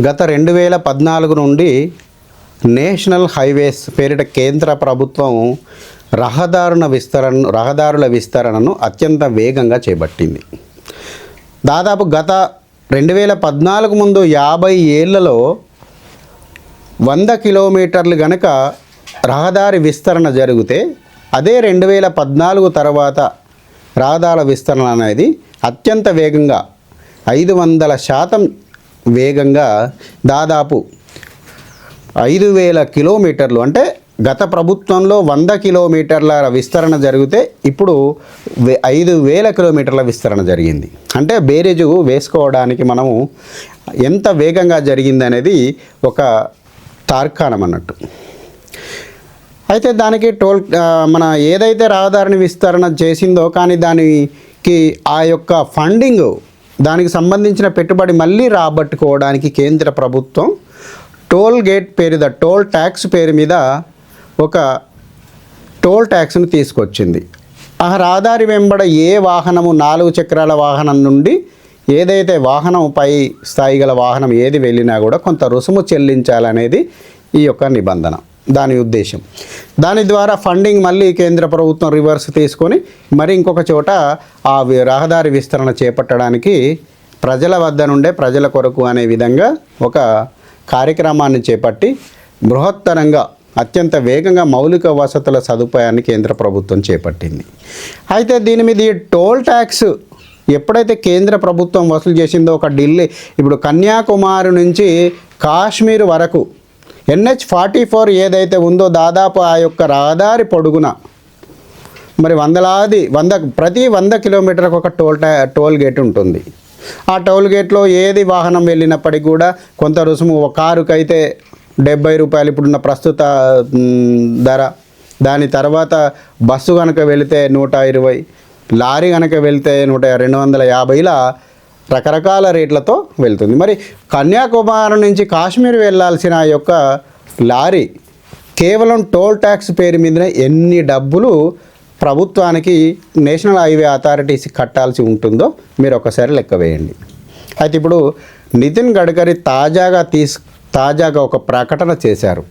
గత రెండు వేల పద్నాలుగు నుండి నేషనల్ హైవేస్ పేరిట కేంద్ర ప్రభుత్వం రహదారుల విస్తరణ రహదారుల విస్తరణను అత్యంత వేగంగా చేపట్టింది. దాదాపు గత రెండు వేల పద్నాలుగు ముందు యాభై ఏళ్ళలో వంద కిలోమీటర్లు గనక రహదారి విస్తరణ జరిగితే అదే రెండు వేల పద్నాలుగు తర్వాత రహదారుల విస్తరణ అనేది అత్యంత వేగంగా ఐదు వందల శాతం వేగంగా దాదాపు ఐదు వేల కిలోమీటర్లు అంటే గత ప్రభుత్వంలో వంద కిలోమీటర్ల విస్తరణ జరిగితే ఇప్పుడు ఐదు వేల కిలోమీటర్ల విస్తరణ జరిగింది. అంటే బేరేజు వేసుకోవడానికి మనము ఎంత వేగంగా జరిగింది అనేది ఒక తార్కాణం అన్నట్టు. అయితే దానికి టోల్ మన ఏదైతే రహదారిని విస్తరణ చేసిందో కానీ దానికి ఆ యొక్క ఫండింగ్ దానికి సంబంధించిన పెట్టుబడి మళ్ళీ రాబట్టుకోవడానికి కేంద్ర ప్రభుత్వం టోల్ గేట్ పేరు టోల్ ట్యాక్స్ పేరు మీద ఒక టోల్ ట్యాక్స్ను తీసుకొచ్చింది. ఆ రహదారి వెంబడ ఏ వాహనము నాలుగు చక్రాల వాహనం నుండి ఏదైతే వాహనం పై స్థాయి గల వాహనం ఏది వెళ్ళినా కూడా కొంత రుసుము చెల్లించాలనేది ఈ యొక్క నిబంధన. దాని ఉద్దేశం. దాని ద్వారా ఫండింగ్ మళ్ళీ కేంద్ర ప్రభుత్వం రివర్స్ తీసుకొని మరి ఇంకొక చోట ఆ వి- రహదారి విస్తరణ చేపట్టడానికి ప్రజల వద్ద నుండే ప్రజల కొరకు అనే విధంగా ఒక కార్యక్రమాన్ని చేపట్టి బృహత్తరంగా అత్యంత వేగంగా మౌలిక వసతుల సదుపాయాన్ని కేంద్ర ప్రభుత్వం చేపట్టింది. అయితే దీని మీద ఈ టోల్ ట్యాక్స్ ఎప్పుడైతే కేంద్ర ప్రభుత్వం వసూలు చేసిందో ఒక ఢిల్లీ ఇప్పుడు కన్యాకుమారి నుంచి కాశ్మీర్ వరకు ఎన్హెచ్ ఫార్టీ ఫోర్ ఏదైతే ఉందో దాదాపు ఆ యొక్క రహదారి పొడుగున మరి వందలాది వంద ప్రతి వంద కిలోమీటర్కి ఒక టోల్ టోల్ గేట్ ఉంటుంది. ఆ టోల్ గేట్లో ఏది వాహనం వెళ్ళినప్పటికీ కూడా కొంత రుసుము ఒక కారుకైతే డెబ్బై రూపాయలు ఇప్పుడున్న ప్రస్తుత ధర. దాని తర్వాత బస్సు కనుక వెళితే నూట ఇరవై లారీ కనుక వెళితే నూట రెండు వందల యాభైలా రకరకాల రేట్లతో వెళ్తుంది. మరి కన్యాకుమారి నుంచి కాశ్మీర్ వెళ్ళాల్సిన యొక్క లారీ కేవలం టోల్ ట్యాక్స్ పేరు మీదనే ఎన్ని డబ్బులు ప్రభుత్వానికి నేషనల్ హైవే అథారిటీస్ కట్టాల్సి ఉంటుందో మీరు ఒకసారి లెక్క వేయండి. అయితే ఇప్పుడు నితిన్ గడ్కరీ తాజాగా తీసు తాజాగా ఒక ప్రకటన చేశారు.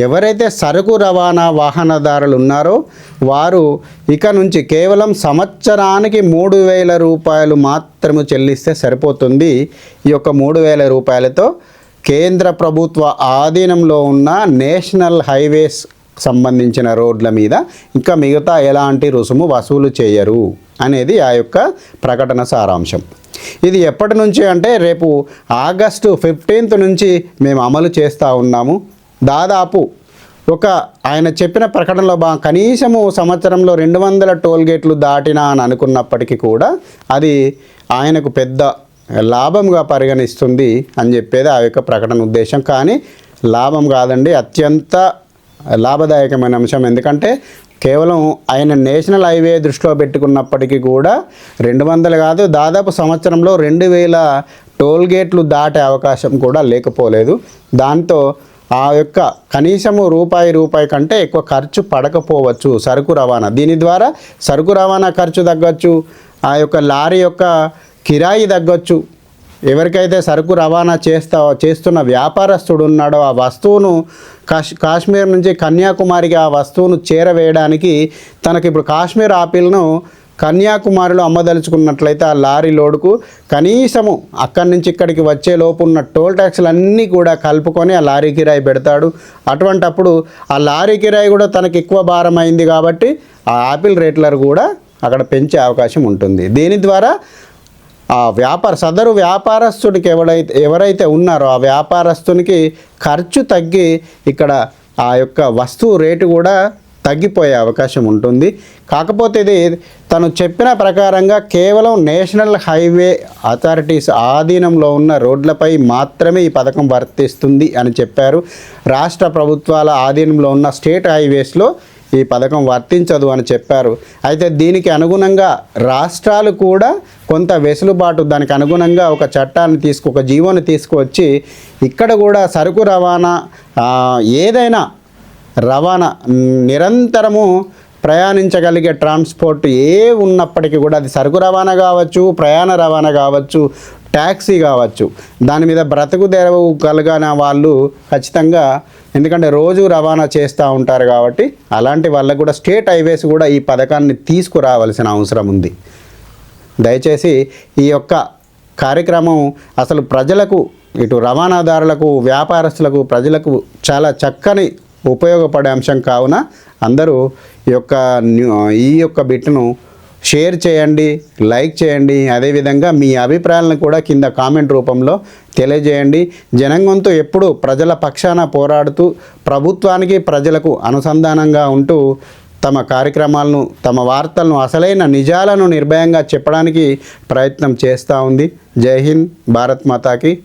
ఎవరైతే సరుకు రవాణా వాహనదారులు ఉన్నారో వారు ఇక నుంచి కేవలం సంవత్సరానికి మూడు వేల రూపాయలు మాత్రమే చెల్లిస్తే సరిపోతుంది. ఈ యొక్క మూడు వేల రూపాయలతో కేంద్ర ప్రభుత్వ ఆధీనంలో ఉన్న నేషనల్ హైవేస్ సంబంధించిన రోడ్ల మీద ఇంకా మిగతా ఎలాంటి రుసుము వసూలు చేయరు అనేది ఆ యొక్క ప్రకటన సారాంశం. ఇది ఎప్పటి నుంచి అంటే రేపు ఆగస్టు ఫిఫ్టీన్త్ నుంచి మేము అమలు చేస్తూ ఉన్నాము. దాదాపు ఒక ఆయన చెప్పిన ప్రకటనలో బా కనీసము సంవత్సరంలో రెండు వందల టోల్ గేట్లు దాటినా అని అనుకున్నప్పటికీ కూడా అది ఆయనకు పెద్ద లాభంగా పరిగణిస్తుంది అని చెప్పేది ఆ యొక్క ప్రకటన ఉద్దేశం. కానీ లాభం కాదండి అత్యంత లాభదాయకమైన అంశం. ఎందుకంటే కేవలం ఆయన నేషనల్ హైవే దృష్టిలో పెట్టుకున్నప్పటికీ కూడా రెండు వందలు కాదు దాదాపు సంవత్సరంలో రెండు వేల టోల్ గేట్లు దాటే అవకాశం కూడా లేకపోలేదు. దాంతో ఆ యొక్క కనీసము రూపాయి రూపాయి కంటే ఎక్కువ ఖర్చు పడకపోవచ్చు సరుకు రవాణా. దీని ద్వారా సరుకు రవాణా ఖర్చు తగ్గొచ్చు ఆ యొక్క లారీ యొక్క కిరాయి తగ్గొచ్చు. ఎవరికైతే సరుకు రవాణా చేస్తా చేస్తున్న వ్యాపారస్తుడు ఉన్నాడో ఆ వస్తువును కాశ్ కాశ్మీర్ నుంచి కన్యాకుమారికి ఆ వస్తువును చేరవేయడానికి తనకి ఇప్పుడు కాశ్మీర్ ఆపిల్ను కన్యాకుమారిలో అమ్మదలుచుకున్నట్లయితే ఆ లారీ లోడుకు కనీసము అక్కడి నుంచి ఇక్కడికి వచ్చే లోపు ఉన్న టోల్ ట్యాక్స్లన్నీ కూడా కలుపుకొని ఆ లారీ కిరాయి పెడతాడు. అటువంటప్పుడు ఆ లారీ కిరాయి కూడా తనకి ఎక్కువ భారం అయింది కాబట్టి ఆ ఆపిల్ రేట్లర్ కూడా అక్కడ పెంచే అవకాశం ఉంటుంది. దీని ద్వారా ఆ వ్యాపార సదరు వ్యాపారస్తుడికి ఎవడైతే ఎవరైతే ఉన్నారో ఆ వ్యాపారస్తునికి ఖర్చు తగ్గి ఇక్కడ ఆ యొక్క వస్తువు రేటు కూడా తగ్గిపోయే అవకాశం ఉంటుంది. కాకపోతే ఇది తను చెప్పిన ప్రకారంగా కేవలం నేషనల్ హైవే అథారిటీస్ ఆధీనంలో ఉన్న రోడ్లపై మాత్రమే ఈ పథకం వర్తిస్తుంది అని చెప్పారు. రాష్ట్ర ప్రభుత్వాల ఆధీనంలో ఉన్న స్టేట్ హైవేస్లో ఈ పథకం వర్తించదు అని చెప్పారు. అయితే దీనికి అనుగుణంగా రాష్ట్రాలు కూడా కొంత వెసులుబాటు దానికి అనుగుణంగా ఒక చట్టాన్ని తీసుకు ఒక జీవోని తీసుకువచ్చి ఇక్కడ కూడా సరుకు రవాణా ఏదైనా రవాణా నిరంతరము ప్రయాణించగలిగే ట్రాన్స్పోర్ట్ ఏ ఉన్నప్పటికీ కూడా అది సరుకు రవాణా కావచ్చు ప్రయాణ రవాణా కావచ్చు ట్యాక్సీ కావచ్చు. దాని మీద బ్రతుకు తెరవు కలిగిన వాళ్ళు ఖచ్చితంగా ఎందుకంటే రోజు రవాణా చేస్తూ ఉంటారు కాబట్టి అలాంటి వాళ్ళకు కూడా స్టేట్ హైవేస్ కూడా ఈ పథకాన్ని తీసుకురావాల్సిన అవసరం ఉంది. దయచేసి ఈ యొక్క కార్యక్రమం అసలు ప్రజలకు ఇటు రవాణాదారులకు వ్యాపారస్తులకు ప్రజలకు చాలా చక్కని ఉపయోగపడే అంశం కావున అందరూ ఈ యొక్క ఈ యొక్క బిట్ను షేర్ చేయండి లైక్ చేయండి. అదేవిధంగా మీ అభిప్రాయాలను కూడా కింద కామెంట్ రూపంలో తెలియజేయండి. జనంగంతో ఎప్పుడు ప్రజల పక్షాన పోరాడుతూ ప్రభుత్వానికి ప్రజలకు అనుసంధానంగా ఉంటూ తమ కార్యక్రమాలను తమ వార్తలను అసలైన నిజాలను నిర్భయంగా చెప్పడానికి ప్రయత్నం చేస్తూ ఉంది. జై హింద్ భారత్ మాతాకి.